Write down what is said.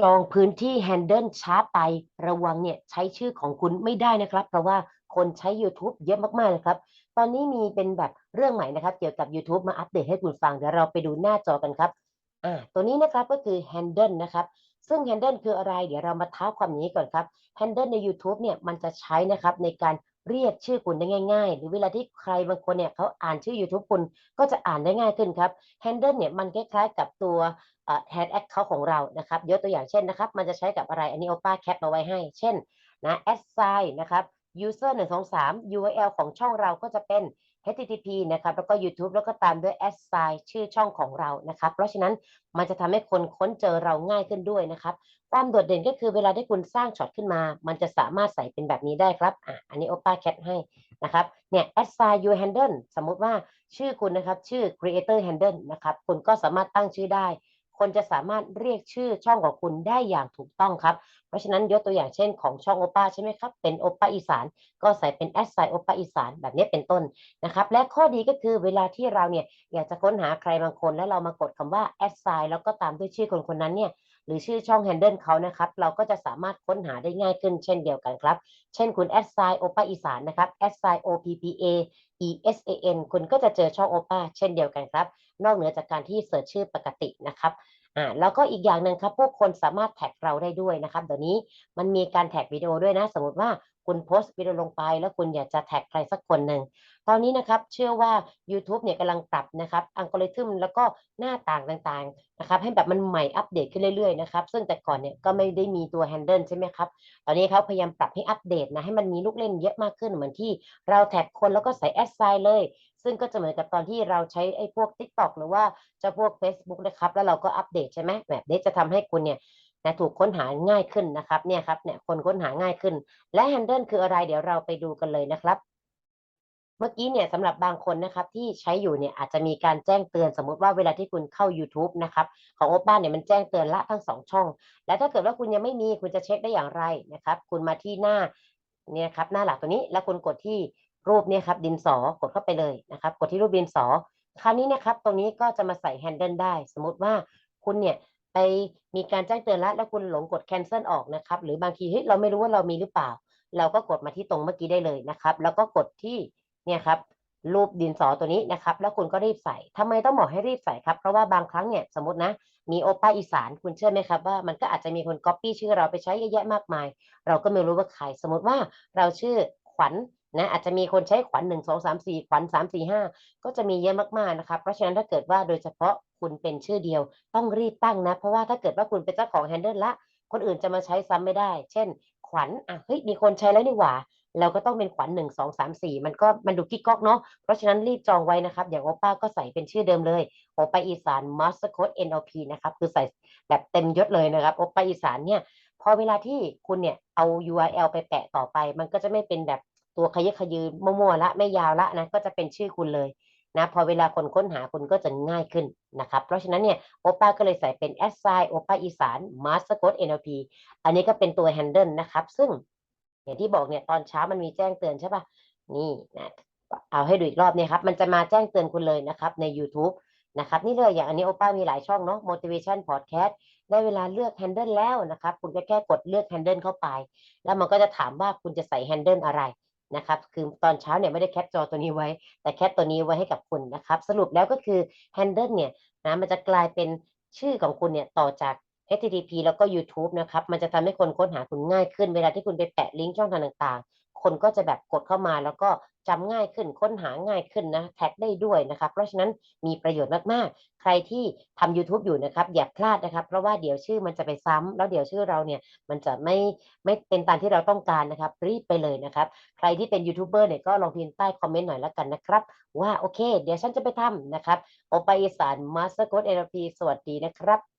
จองพื้นที่ Handle ช้าไประวังเนี่ยใช้ชื่อของคุณไม่ได้นะครับ เพราะว่าคนใช้ YouTube เยอะมากๆนะครับ ตอนนี้มีเป็นแบบเรื่องใหม่นะครับ เกี่ยวกับ YouTube มาอัปเดตให้คุณฟัง เดี๋ยวเราไปดูหน้าจอกันครับอ่าตัวนี้นะครับก็คือ Handle นะครับ ซึ่ง Handle คืออะไร เดี๋ยวเรามาเท้าความนี้ก่อนครับ Handle ใน YouTube เนี่ยมันจะใช้นะครับในการ เรียกชื่อคุณได้ง่าย ๆ หรือเวลาที่ใครบางคนเนี่ยเขาอ่านชื่อ YouTube คุณก็จะอ่านได้ง่ายขึ้นครับ Handle เนี่ยมันคล้ายๆกับตัวแฮนด์แอคเคาท์ของเรานะครับยกตัวอย่างเช่นนะครับ มันจะใช้กับอะไรอันนี้โอป้าแคปมาไว้ให้ เช่นนะแอดไซน์นะครับ user 1 2 3 URL ของช่องเราก็จะเป็น http นะครับแล้วก็ YouTube แล้วก็ตามด้วย a s sign ชื่อช่องของเรานะครับเพราะฉะนั้นมันจะทำให้คนค้นเจอเราง่ายขึ้นด้วยนะครับความโดดเด่นก็คือเวลาที่คุณสร้างช็อตขึ้นมา มันจะสามารถใส่เป็นแบบนี้ได้ครับอะอันนี้โอป้าแคปให้นะครับเนี่ย a s sign your handle สมมุติว่าชื่อคุณนะครับชื่อ creator handle นะครับคุณก็สามารถตั้งชื่อได้ คนจะสามารถเรียกชื่อช่องของคุณได้อย่างถูกต้องครับ เพราะฉะนั้นยกตัวอย่างเช่นของช่องโอป้าใช่ไหมครับ เป็นโอป้าอีสาน ก็ใส่เป็นแอดไซโอป้าอีสานแบบนี้เป็นต้นนะครับ และข้อดีก็คือเวลาที่เราเนี่ยอยากจะค้นหาใครบางคน แล้วเรามากดคำว่าแอดไซแล้วก็ตามด้วยชื่อคนคนนั้นเนี่ยหรือชื่อช่องแฮนเดิลเขานะครับ เราก็จะสามารถค้นหาได้ง่ายขึ้นเช่นเดียวกันครับ เช่นคุณแอดไซโอป้าอีสานนะครับแอดไซ O P P A E S A N คุณก็จะเจอช่องโอป้าเช่นเดียวกันครับ นอกเหนือจากการที่เสิร์ชชื่อปกตินะครับอ่าแล้วก็อีกอย่างหนึ่งครับ พวกคนสามารถแท็กเราได้ด้วยนะครับเดี๋ยวนี้มันมีการแท็กวิดีโอด้วยนะ สมมติว่า คุณโพสต์วิดีโอลงไป แล้วคุณอยากจะแท็กใครสักคนหนึ่ง ตอนนี้นะครับเชื่อว่า YouTube เนี่ยกำลังปรับนะครับอัลกอริทึมแล้วก็หน้าต่างต่างๆนะครับให้แบบมันใหม่อัปเดตขึ้นเรื่อยๆนะครับซึ่งแต่ก่อนเนี่ยก็ไม่ได้มีตัว Handle ใช่ไหมครับตอนนี้เขาพยายามปรับให้อัปเดตนะให้มันมีลูกเล่นเยอะมากขึ้นเหมือนที่เราแท็กคนแล้วก็ใส่แอดไซน์เลยซึ่งก็จะเหมือนกับตอนที่เราใช้ไอ้พวก TikTok หรือว่าจะพวก Facebook นะครับ แล้วเราก็อัปเดตใช่ไหมแบบนี้จะทำให้คุณเนี่ย นะถูกค้นหาง่ายขึ้นนะครับเนี่ยครับเนี่ยคนค้นหาง่ายขึ้น และ Handle คืออะไรเดี๋ยวเราไปดูกันเลยนะครับ เมื่อกี้เนี่ยสำหรับบางคนนะครับที่ใช้อยู่เนี่ยอาจจะมีการแจ้งเตือนสมมุติว่าเวลาที่คุณเข้า YouTube นะครับของโอป้าเนี่ยมันแจ้งเตือนละทั้งสองช่อง และถ้าเกิดว่าคุณยังไม่มีคุณจะเช็คได้อย่างไรนะครับ คุณมาที่หน้าเนี่ยครับหน้าหลักตัวนี้แล้วคุณกดที่รูปเนี่ยครับดินสอกดเข้าไปเลยนะครับ กดที่รูปดินสอ คราวนี้นะครับตรงนี้ก็จะมาใส่ handle ได้ สมมติว่าคุณเนี่ย ไปมีการแจ้งเตือนแล้วแล้วคุณหลงกด cancel ออกนะครับ หรือบางทีเฮ้ยเราไม่รู้ว่าเรามีหรือเปล่า เราก็กดมาที่ตรงเมื่อกี้ได้เลยนะครับ แล้วก็กดที่เนี่ยครับรูปดินสอตัวนี้นะครับ แล้วคุณก็รีบใส่ทำไมต้องบอกให้รีบใส่ครับ เพราะว่าบางครั้งเนี่ยสมมตินะ มีโอป้าอีสานคุณเชื่อไหมครับว่ามันก็อาจจะมีคนก๊อปปี้ชื่อเราไปใช้เยอะแยะมากมาย เราก็ไม่รู้ว่าใคร สมมติว่าเราชื่อขวัญนะอาจจะมีคนใช้ขวัญหนึ่งสองสามสี่ขวัญสามสี่ห้าก็จะมีเยอะมากๆนะครับ เพราะฉะนั้นถ้าเกิดว่าโดยเฉพาะ คุณเป็นชื่อเดียว ต้องรีบตั้งนะ เพราะว่าถ้าเกิดว่าคุณเป็นเจ้าของแฮนเดิลละ คนอื่นจะมาใช้ซ้ำไม่ได้ เช่น ขวัญอะเฮ้ยมีคนใช้แล้วนี่หว่า เราก็ต้องเป็นขวัญหนึ่งสองสามสี่มันก็มันดูกิ๊กก๊อกเนาะเพราะฉะนั้นรีบจองไว้นะครับ อย่างโอป้าก็ใส่เป็นชื่อเดิมเลยโอป้าอีสานมาสเตอร์โค้ด NLP นะครับคือใส่แบบเต็มยศเลยนะครับโอป้าอีสานเนี่ยพอเวลาที่คุณเนี่ยเอา URL ไปแปะต่อไป มันก็จะไม่เป็นแบบตัวขยะขยืนมั่วๆละไม่ยาวละนะก็จะเป็นชื่อคุณเลย นะพอเวลาคนค้นหาคุณก็จะง่ายขึ้นนะครับเพราะฉะนั้นเนี่ยโอป้าก็เลยใส่เป็นแอดไซโอป้าอีสานมาสเตอร์โค้ด NLP อันนี้ก็เป็นตัว handle นะครับ ซึ่งอย่างที่บอกเนี่ยตอนเช้ามันมีแจ้งเตือนใช่ปะนี่นะเอาให้ดูอีกรอบเนี่ยครับ มันจะมาแจ้งเตือนคุณเลยนะครับใน YouTube นะครับนี่เลยอย่างอันนี้โอป้ามีหลายช่องเนาะ motivation podcast ได้เวลาเลือก handle แล้วนะครับ คุณก็แค่กดเลือก handle เข้าไป แล้วมันก็จะถามว่าคุณจะใส่ handle อะไร นะครับ คือตอนเช้าเนี่ยไม่ได้แคปจอตัวนี้ไว้ แต่แคปตัวนี้ไว้ให้กับคุณนะครับ สรุปแล้วก็คือ handle เนี่ยนะมันจะกลายเป็นชื่อของคุณเนี่ยต่อจาก HTTP แล้วก็ YouTube นะครับ มันจะทำให้คนค้นหาคุณง่ายขึ้นเวลาที่คุณไปแปะลิงก์ช่องทางต่างๆ คนก็จะแบบกดเข้ามาแล้วก็จำง่ายขึ้นค้นหาง่ายขึ้นนะแท็กได้ด้วยนะครับเพราะฉะนั้นมีประโยชน์มากๆ ใครที่ทำ YouTube อยู่นะครับ อย่าพลาดนะครับ เพราะว่าเดี๋ยวชื่อมันจะไปซ้ำแล้วเดี๋ยวชื่อเราเนี่ยมันจะไม่ไม่เป็นตามที่เราต้องการนะครับรีบไปเลยนะครับ ใครที่เป็นยูทูบเบอร์เนี่ยก็ลองพิมพ์ใต้คอมเมนต์หน่อยแล้วกันนะครับ ว่าโอเค เดี๋ยวฉันจะไปทำนะครับโอไปอีสานมาสเตอร์โค้ดเอลพีสวัสดีนะครับ